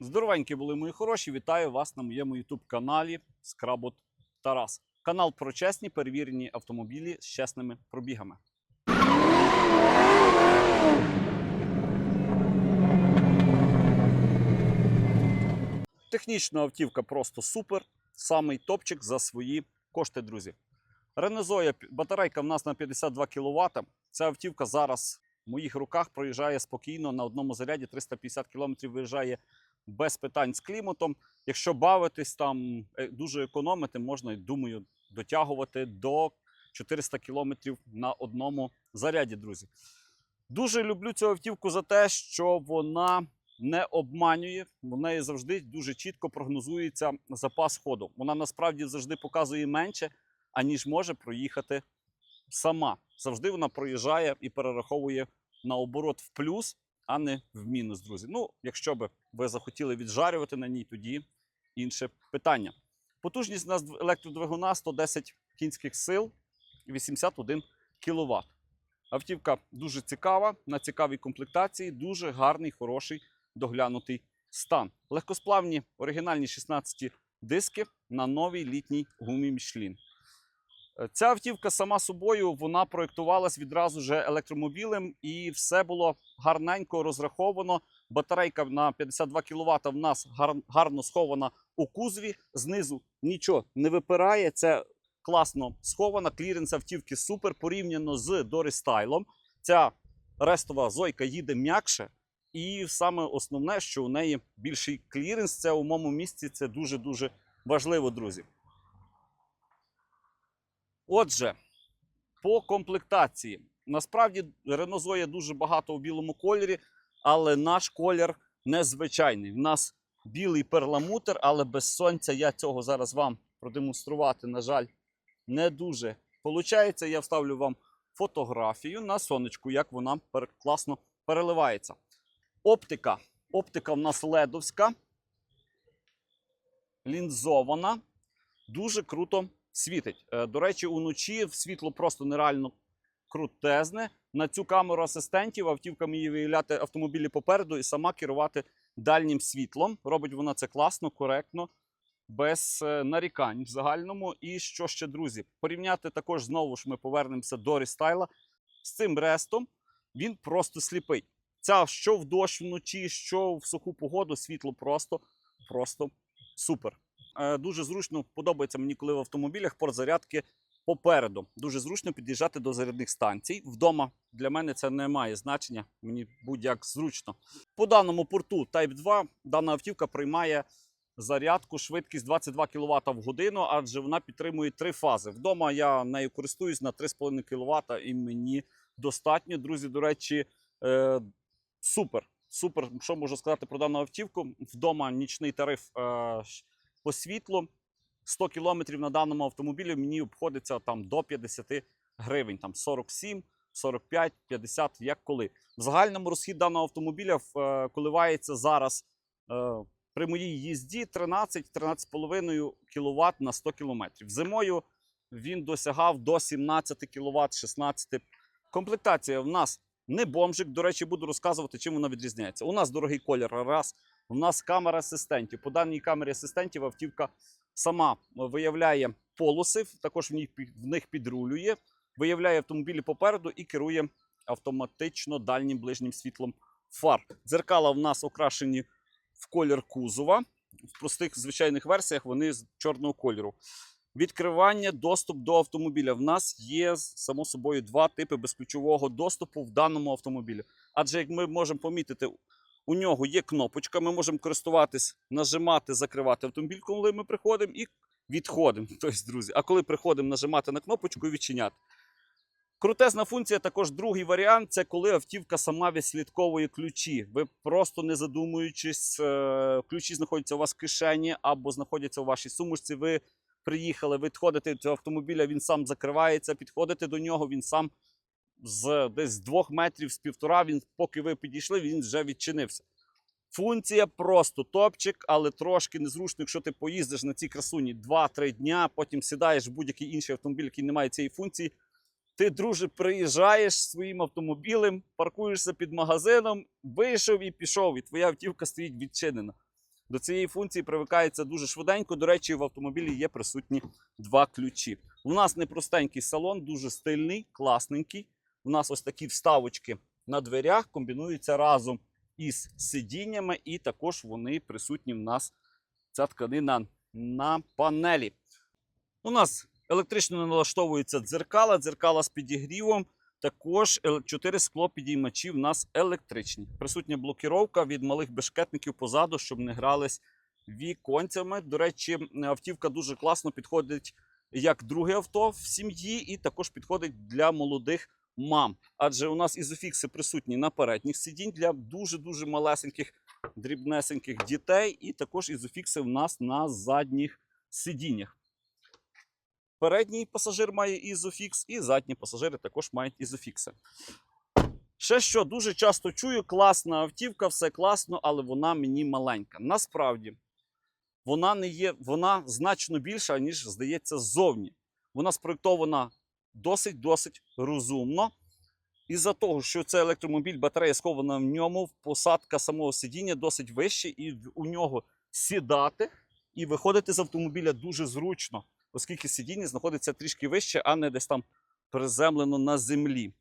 Здоровенькі були мої хороші. Вітаю вас на моєму youtube каналі Скработ Тарас. Канал про чесні перевірені автомобілі з чесними пробігами. Технічна автівка просто супер. Самий топчик за свої кошти, друзі. Zoe, батарейка в нас на 52 кВт. Ця автівка зараз в моїх руках проїжджає спокійно на одному заряді 350 км виїжджає без питань з кліматом. Якщо бавитись там, е, дуже економити, можна, думаю, дотягувати до 400 км на одному заряді, друзі. Дуже люблю цю автівку за те, що вона не обманює, в неї завжди дуже чітко прогнозується запас ходу. Вона насправді завжди показує менше, аніж може проїхати сама. Завжди вона проїжджає і перераховує наоборот в плюс, а не в мінус, друзі. Ну, якщо би ви захотіли віджарювати на ній, тоді інше питання. Потужність нас електродвигуна 110 кінських сил, 81 кВт. Автівка дуже цікава, на цікавій комплектації, дуже гарний, хороший, доглянутий стан. Легкосплавні оригінальні 16 диски на новій літній гумі Michelin. Ця автівка сама собою вона проєктувалась відразу же електромобілем, і все було гарненько розраховано. Батарейка на 52 кВт в нас гарно схована у кузові. Знизу нічого не випирає. Це класно схована. Кліренс автівки супер порівняно з Дорістайлом. Ця рестова зойка їде м'якше. І саме основне, що у неї більший кліренс, це у моєму місці це дуже-дуже важливо, друзі. Отже, по комплектації. Насправді Renault Zoe дуже багато у білому кольорі, але наш колір незвичайний. В нас білий перламутр, але без сонця я цього зараз вам продемонструвати, на жаль, не дуже получається. Я вставлю вам фотографію на сонечку, як вона класно переливається. Оптика. Оптика в нас ледовська, лінзована, дуже круто світить. Е, До речі, уночі світло просто нереально крутезне. На цю камеру асистентів автівка вміє виявляти автомобілі попереду і сама керувати дальнім світлом. Робить вона це класно, коректно, без е, нарікань в загальному. І що ще, друзі, порівняти також знову ж ми повернемося до рестайла з цим рестом. Він просто сліпий. Ця що в дощ вночі, що в суху погоду, світло просто, просто супер. Е, Дуже зручно подобається мені, коли в автомобілях порт зарядки попереду. Дуже зручно під'їжджати до зарядних станцій. Вдома для мене це не має значення. Мені будь-як зручно. По даному порту Type 2 дана автівка приймає зарядку швидкість 22 кВт в годину, адже вона підтримує три фази. Вдома я нею користуюсь на 3,5 кВт і мені достатньо. Друзі, до речі, е, супер. Супер, що можу сказати про дану автівку. Вдома нічний тариф е, по світлу. 100 кілометрів на даному автомобілі мені обходиться там до 50 гривень, там 47, 45, 50, як коли. В загальному розхід даного автомобіля е, коливається зараз е, при моїй їзді 13-13,5 кВт на 100 кілометрів. Зимою він досягав до 17 кВт, 16. Комплектація в нас не бомжик. До речі, буду розказувати, чим вона відрізняється. У нас дорогий колір. Раз. У нас камера асистентів. По даній камері асистентів автівка сама виявляє полоси, також в них, в них підрулює, виявляє автомобілі попереду і керує автоматично дальнім ближнім світлом фар. Дзеркала в нас окрашені в колір кузова. В простих звичайних версіях вони з чорного кольору. Відкривання, доступ до автомобіля. В нас є само собою два типи безключового доступу в даному автомобілі. Адже як ми можемо помітити, у нього є кнопочка, ми можемо користуватись, нажимати, закривати автомобіль, коли ми приходимо, і відходимо. Тобто, друзі, а коли приходимо нажимати на кнопочку і відчиняти. Крутезна функція, також другий варіант це коли автівка сама відслідковує ключі. Ви просто не задумуючись, е, ключі знаходяться у вас в кишені або знаходяться у вашій сумочці. Ви приїхали, ви відходите від цього автомобіля, він сам закривається, підходите до нього, він сам з десь двох метрів, з півтора, він, поки ви підійшли, він вже відчинився. Функція просто топчик, але трошки незручно, якщо ти поїздиш на цій красуні 2-3 дня, потім сідаєш в будь-який інший автомобіль, який не має цієї функції. Ти, друже, приїжджаєш своїм автомобілем, паркуєшся під магазином, вийшов і пішов, і твоя автівка стоїть відчинена. До цієї функції привикається дуже швиденько. До речі, в автомобілі є присутні два ключі. У нас непростенький салон, дуже стильний, класненький. У нас ось такі вставочки на дверях комбінуються разом із сидіннями, і також вони присутні в нас ця тканина на панелі. У нас електрично налаштовуються дзеркала, дзеркала з підігрівом. Також ел- чотири склопідіймачі в нас електричні. Присутня блокіровка від малих бешкетників позаду, щоб не грались віконцями. До речі, автівка дуже класно підходить як друге авто в сім'ї, і також підходить для молодих мам. Адже у нас ізофікси присутні на передніх сидінь для дуже-дуже малесеньких, дрібнесеньких дітей, і також ізофікси в нас на задніх сидіннях. Передній пасажир має ізофікс, і задні пасажири також мають ізофікси. Ще що дуже часто чую, класна автівка, все класно, але вона мені маленька. Насправді, вона не є, вона значно більша, ніж здається, ззовні. Вона спроєктована досить-досить розумно. Із-за того, що це електромобіль, батарея схована в ньому, посадка самого сидіння досить вища, і у нього сідати і виходити з автомобіля дуже зручно, оскільки сидіння знаходиться трішки вище, а не десь там приземлено на землі.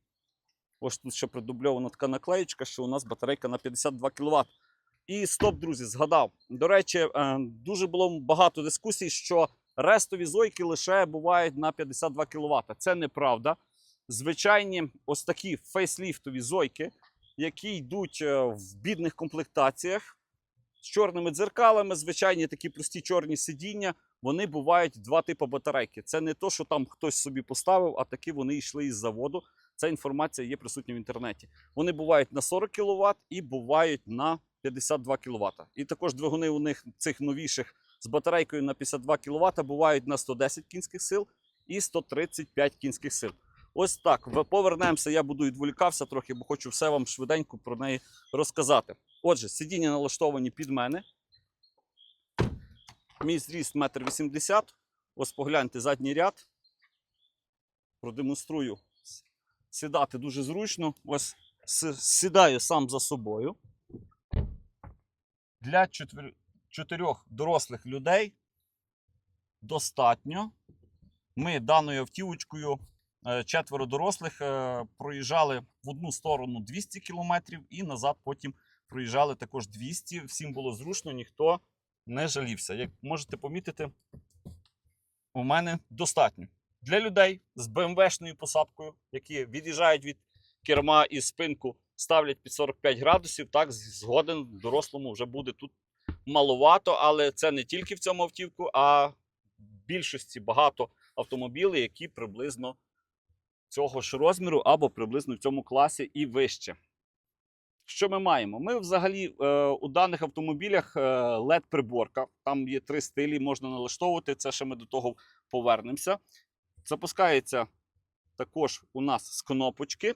Ось тут ще придубльована така наклеєчка, що у нас батарейка на 52 кВт. І стоп, друзі, згадав. До речі, е, дуже було багато дискусій, що рестові зойки лише бувають на 52 кВт. Це неправда. Звичайні ось такі фейсліфтові зойки, які йдуть е, в бідних комплектаціях з чорними дзеркалами, звичайні такі прості чорні сидіння. Вони бувають два типи батарейки. Це не то, що там хтось собі поставив, а такі вони йшли із заводу. Ця інформація є присутня в інтернеті. Вони бувають на 40 кВт і бувають на 52 кВт. І також двигуни у них цих новіших з батарейкою на 52 кВт бувають на 110 кінських сил і 135 кінських сил. Ось так. Повернемося. Я буду відволікався трохи, бо хочу все вам швиденько про неї розказати. Отже, сидіння налаштовані під мене. Мій зріст 1,80 м. Ось погляньте задній ряд. Продемонструю. Сідати дуже зручно. Ось сідаю сам за собою. Для чотир- чотирьох дорослих людей достатньо. Ми даною автівочкою е, четверо дорослих е, проїжджали в одну сторону 200 кілометрів і назад потім проїжджали також 200. Всім було зручно, ніхто не жалівся. Як можете помітити, у мене достатньо. Для людей з БМВшною посадкою, які від'їжджають від керма і спинку, ставлять під 45 градусів. Так, згоден дорослому вже буде тут маловато, але це не тільки в цьому автівку, а в більшості багато автомобілів, які приблизно цього ж розміру або приблизно в цьому класі і вище. Що ми маємо? Ми взагалі е, у даних автомобілях е, LED-приборка. Там є три стилі, можна налаштовувати. Це ще ми до того повернемося. Запускається також у нас з кнопочки,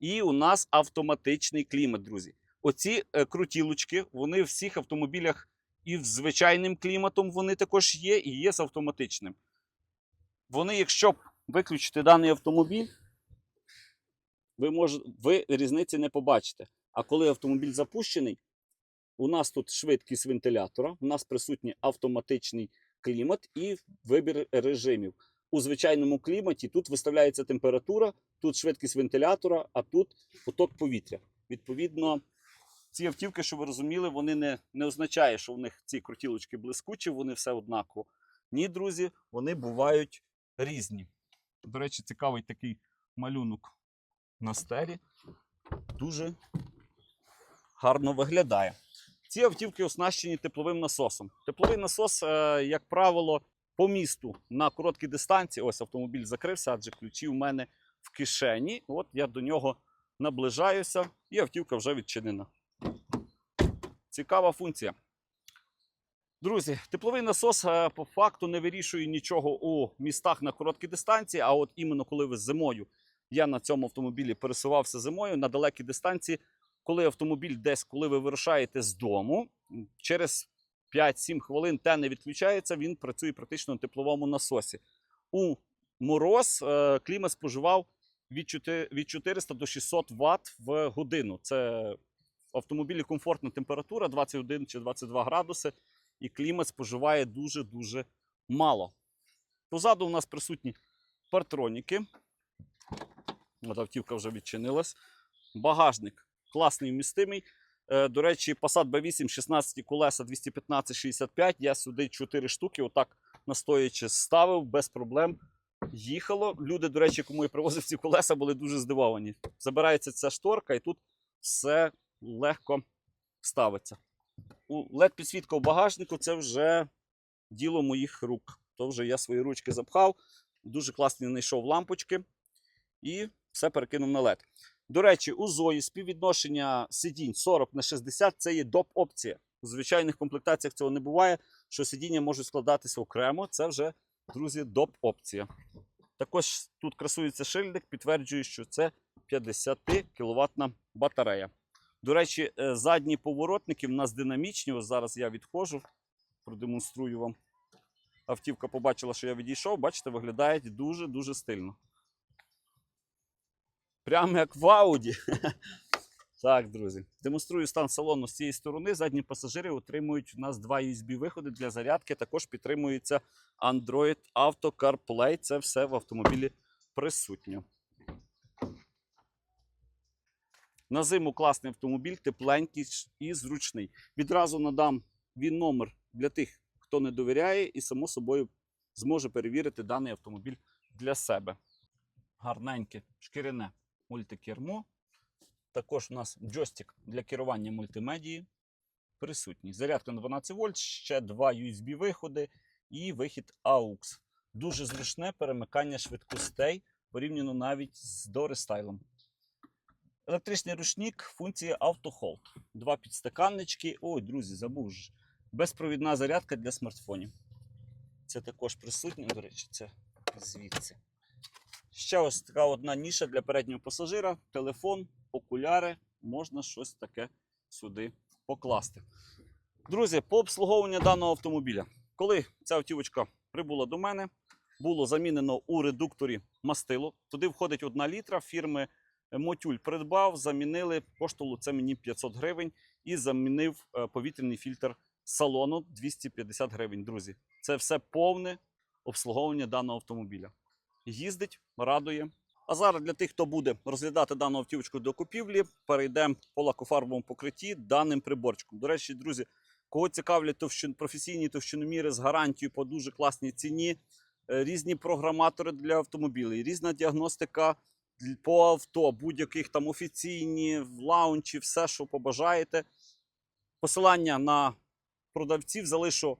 і у нас автоматичний клімат, друзі. Оці е, крутілочки, вони в всіх автомобілях і з звичайним кліматом вони також є, і є з автоматичним. Вони, якщо виключити даний автомобіль, ви, може, ви різниці не побачите. А коли автомобіль запущений, у нас тут швидкість вентилятора, у нас присутній автоматичний клімат і вибір режимів. У звичайному кліматі тут виставляється температура, тут швидкість вентилятора, а тут поток повітря. Відповідно, ці автівки, що ви розуміли, вони не, не означає, що в них ці крутілочки блискучі, вони все однаково. Ні, друзі, вони бувають різні. До речі, цікавий такий малюнок на стері. Дуже гарно виглядає. Ці автівки оснащені тепловим насосом. Тепловий насос, е, як правило, по місту на короткій дистанції. Ось автомобіль закрився, адже ключі у мене в кишені. От я до нього наближаюся, і автівка вже відчинена. Цікава функція. Друзі, тепловий насос е, по факту не вирішує нічого у містах на короткій дистанції. А от іменно коли ви зимою, я на цьому автомобілі пересувався зимою на далекій дистанції, коли автомобіль десь, коли ви вирушаєте з дому, через 5-7 хвилин те не відключається, він працює практично на тепловому насосі. У мороз е, клімат споживав від 400 до 600 Вт в годину. Це автомобілі комфортна температура 21 чи 22 градуси, і клімат споживає дуже-дуже мало. Позаду у нас присутні партроніки. От автівка вже відчинилась. Багажник класний вмістимий. Е, До речі, Passat B8, 16 колеса 215-65. Я сюди 4 штуки, отак настоячи ставив без проблем. Їхало. Люди, до речі, кому я привозив ці колеса, були дуже здивовані. Забирається ця шторка, і тут все легко ставиться. У led підсвітка в багажнику це вже діло моїх рук. То вже я свої ручки запхав. Дуже класні знайшов лампочки і все перекинув на LED. До речі, у Зої співвідношення сидінь 40 на 60 це є доп-опція. У звичайних комплектаціях цього не буває, що сидіння можуть складатися окремо. Це вже, друзі, доп-опція. Також тут красується шильдик, підтверджує, що це 50 кВт батарея. До речі, е, задні поворотники в нас динамічні. Ось зараз я відходжу, продемонструю вам. Автівка побачила, що я відійшов. Бачите, виглядають дуже-дуже стильно. Прямо як в Ауді. Так, друзі. Демонструю стан салону з цієї сторони. Задні пасажири отримують у нас два USB-виходи для зарядки. Також підтримується Android Auto CarPlay. Це все в автомобілі присутньо. На зиму класний автомобіль, тепленький і зручний. Відразу надам він номер для тих, хто не довіряє, і само собою зможе перевірити даний автомобіль для себе. Гарненьке шкіряне мультикермо. Також у нас джойстик для керування мультимедії присутній. Зарядка на 12 вольт, ще два USB-виходи і вихід AUX. Дуже зручне перемикання швидкостей порівняно навіть з дорестайлом. Електричний ручник, функція автохолд. Два підстаканнички. Ой, друзі, забув ж. Безпровідна зарядка для смартфонів. Це також присутнє, до речі, це звідси. Ще ось така одна ніша для переднього пасажира. Телефон, окуляри. Можна щось таке сюди покласти. Друзі, по обслуговуванню даного автомобіля. Коли ця автівочка прибула до мене, було замінено у редукторі мастило. Туди входить одна літра фірми Мотюль придбав, замінили коштувало це мені 500 гривень і замінив е, повітряний фільтр салону 250 гривень. Друзі, це все повне обслуговування даного автомобіля. Їздить, радує. А зараз для тих, хто буде розглядати дану автівочку до купівлі, перейдемо по лакофарбовому покритті даним приборчиком. До речі, друзі, кого цікавлять товщин, професійні товщиноміри з гарантією по дуже класній ціні, е, різні програматори для автомобілів, різна діагностика по авто, будь-яких там офіційні, лаунчі, все, що побажаєте. Посилання на продавців залишу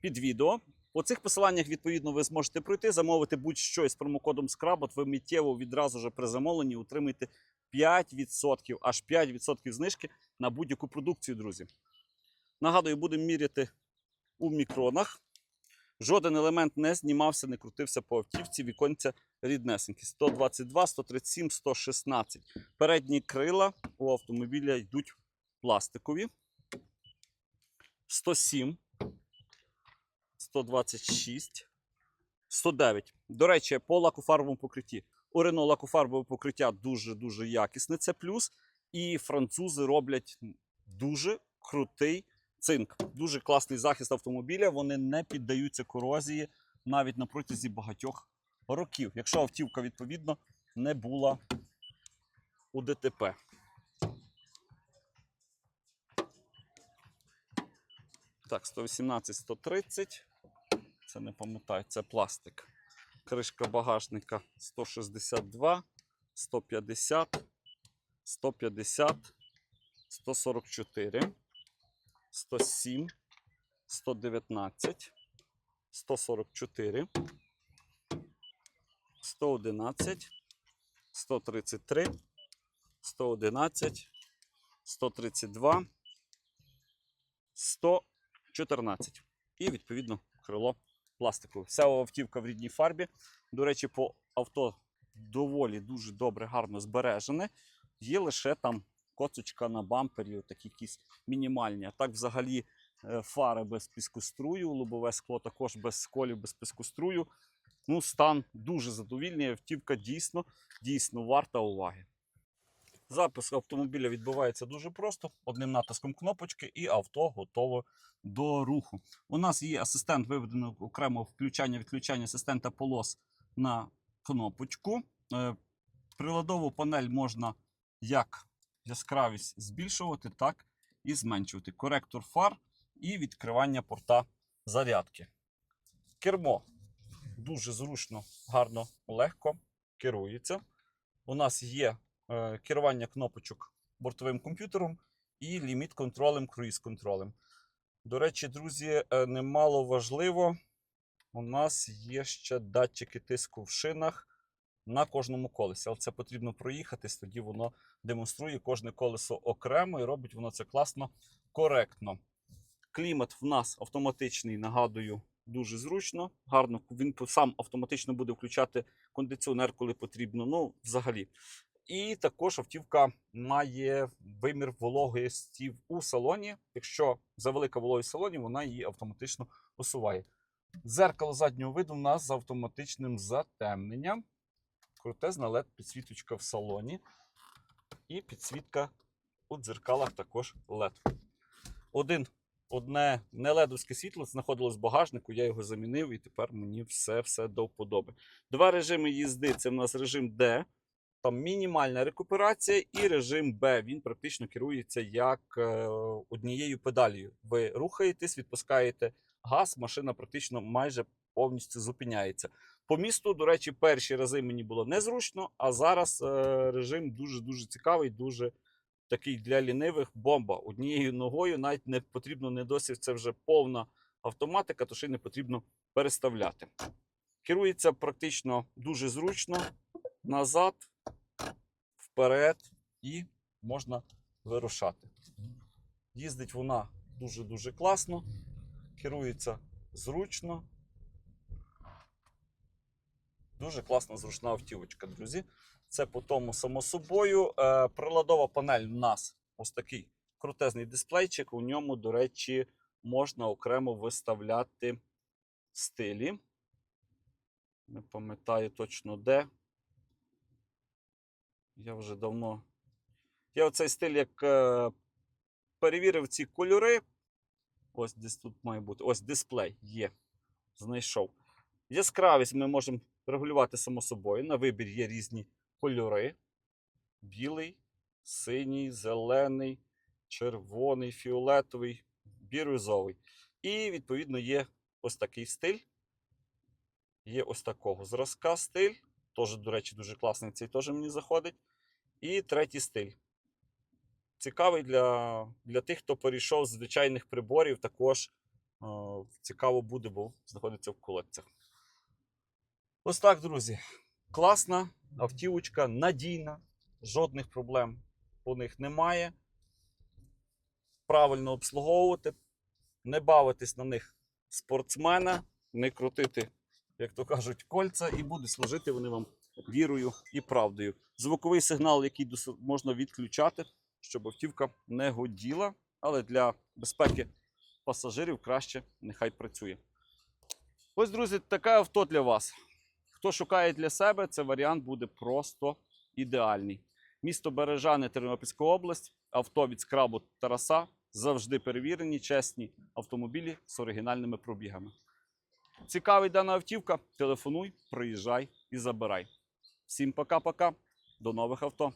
під відео. По цих посиланнях, відповідно, ви зможете пройти, замовити будь-що із промокодом SCRABOT. Ви миттєво відразу же при замовленні отримаєте 5%, аж 5% знижки на будь-яку продукцію, друзі. Нагадую, будемо міряти у мікронах. Жоден елемент не знімався, не крутився по автівці. Віконця ріднесенькі. 122, 137, 116. Передні крила у автомобіля йдуть пластикові. 107, 126, 109. До речі, по лакофарбовому покритті. У Рено лакофарбове покриття дуже-дуже якісне. Це плюс. І французи роблять дуже крутий цинк. Дуже класний захист автомобіля. Вони не піддаються корозії навіть на протязі багатьох років, якщо автівка, відповідно, не була у ДТП. Так, 118, 130. Це не пам'ятаю, це пластик. Кришка багажника 162, 150, 150, 144, 107, 119, 144, 111, 133, 111, 132, 114. І відповідно крило пластикове. Вся автівка в рідній фарбі. До речі, по авто доволі дуже добре, гарно збережене. Є лише там коцочка на бампері, такі якісь мінімальні. А так, взагалі, е, фари без піскострую, лобове скло також без сколів, без піскострую. Ну, стан дуже задовільний. Автівка дійсно, дійсно варта уваги. Запуск автомобіля відбувається дуже просто. Одним натиском кнопочки, і авто готово до руху. У нас є асистент, виведено окремо включання відключання асистента полос на кнопочку. Е, Приладову панель можна як яскравість збільшувати, так і зменшувати. Коректор фар і відкривання порта зарядки. Кермо дуже зручно, гарно, легко керується. У нас є е, керування кнопочок бортовим комп'ютером і ліміт контролем, круїз контролем. До речі, друзі, е, немало важливо, у нас є ще датчики тиску в шинах на кожному колесі. Але це потрібно проїхатись, тоді воно демонструє кожне колесо окремо і робить воно це класно, коректно. Клімат в нас автоматичний, нагадую, дуже зручно. Гарно він сам автоматично буде включати кондиціонер, коли потрібно. Ну, взагалі. І також автівка має вимір вологості у салоні. Якщо завелика вологість в салоні, вона її автоматично усуває. Дзеркало заднього виду у нас з автоматичним затемненням. Крутезна led підсвіточка в салоні. І підсвітка у дзеркалах також LED. Один, одне не ледовське світло знаходилось в багажнику, я його замінив, і тепер мені все, все до вподоби. Два режими їзди: це в нас режим D, там мінімальна рекуперація, і режим B. Він практично керується як е, однією педалію. Ви рухаєтесь, відпускаєте газ, машина практично майже повністю зупиняється. По місту, до речі, перші рази мені було незручно, а зараз е, режим дуже-дуже цікавий, дуже такий для лінивих бомба. Однією ногою навіть не потрібно не досить, це вже повна автоматика, то ще й не потрібно переставляти. Керується практично дуже зручно, назад, вперед і можна вирушати. Їздить вона дуже-дуже класно, керується зручно. Дуже класна зручна автівочка, друзі. Це по тому само собою. Е, приладова панель у нас ось такий крутезний дисплейчик. У ньому, до речі, можна окремо виставляти стилі. Не пам'ятаю точно де. Я вже давно. Я оцей стиль як е, перевірив ці кольори. Ось десь тут має бути. Ось дисплей є. Знайшов. Яскравість ми можемо регулювати само собою. На вибір є різні кольори: білий, синій, зелений, червоний, фіолетовий, бірюзовий. І, відповідно, є ось такий стиль. Є ось такого зразка стиль. Теж, до речі, дуже класний. Цей теж мені заходить. І третій стиль. Цікавий для, для тих, хто перейшов з звичайних приборів, також е, цікаво буде, бо знаходиться в колекціях. Ось так, друзі. Класна автівочка, надійна, жодних проблем по них немає. Правильно обслуговувати, не бавитись на них спортсмена, не крутити, як то кажуть, кольця, і буде служити вони вам вірою і правдою. Звуковий сигнал, який можна відключати, щоб автівка не годіла, але для безпеки пасажирів краще нехай працює. Ось, друзі, таке авто для вас. Хто шукає для себе, це варіант буде просто ідеальний. Місто Бережани, Тернопільська область, авто від скрабу Тараса завжди перевірені, чесні автомобілі з оригінальними пробігами. Цікавий дана автівка? Телефонуй, приїжджай і забирай. Всім пока-пока, до нових авто.